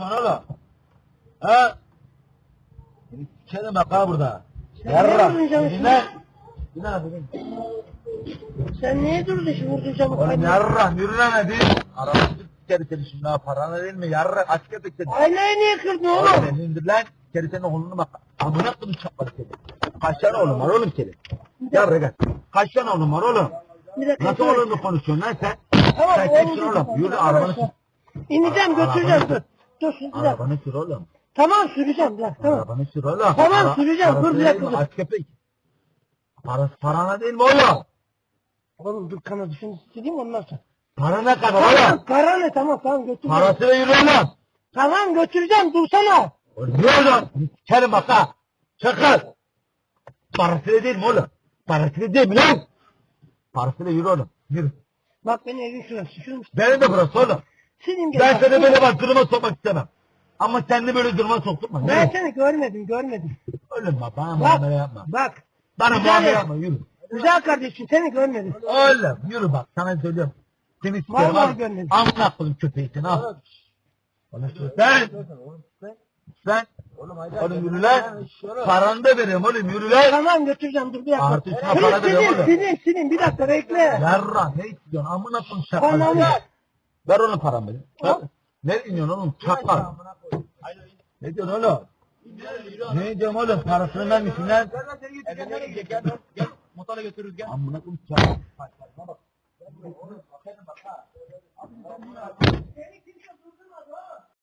bana oğlum. Ha? Seni sikerim bak ha burada. Yarra. Dinle. Dinle hadi. Sen niye durdun şimdi vurdun camı Oğlum yarra hadi. Arabası sikeri seni şimdi ha paranı değil mi? Yarra aç köpek seni. Aynayı niye kırdın Oğlum oğlum? indir lan. Keri senin oğlunu bak. Amına koyayım çapar seni. Kaç tane oğlum var oğlum senin? Yarra gel. Kaç tane oğlum var oğlum? Nasıl dur. oğlunla konuşuyorsun lan sen? Tamam, sen oğlum kimsin oğlum? Yürü arabanı. İneceğim götüreceğim dur. Dur bir dakika. Arabanı sür oğlum. Tamam süreceğim dakika tamam. Arabanı sür oğlum. Tamam, Para- süreceğim. Dur, bir dakika. Aç köpek. Parası parana değil mi oğlum? Oğlum dur kana düşün sileyim ondan sonra. Para ne kadar Tamam oğlum? para ne tamam tamam götüreceğim. Parasıyla yürü oğlum. Tamam götüreceğim dursana. Oğlum ne oğlum? Sikerim bak ha. Çakal. Parasıyla değil mi oğlum? Parasıyla değil mi lan? Parasıyla yürü oğlum. Yürü. Bak beni evin şurası. Şunu Benim de burası oğlum. Gel. Ben bak. seni böyle bak duruma sokmak istemem. Ama sen de böyle duruma soktun mu? Ben seni görmedim görmedim. Oğlum bak bana Bak muamele yapma. bak. Bana Güzel muamele ya. yapma yürü. Güzel kardeşim seni görmedim. Oğlum yürü bak sana söylüyorum. Seni sikerim Vallahi al. görmedim. Amına koyayım köpeği seni al. Oğlum sen. Sen. Oğlum yürü lan. Paranı da veriyorum oğlum yürü lan. Tamam götüreceğim dur bir dakika. Artı üstüne para silin oğlum. silin silin bir dakika bekle. Yarra ne istiyorsun amına koyayım çakal. Ver onu paramı. Ver. Ne diyorsun oğlum çakal. Ne diyorsun oğlum? Ne diyorsun oğlum parasını vermişsin lan. Gel, motorla götürürüz gel. Amına koyayım çakal.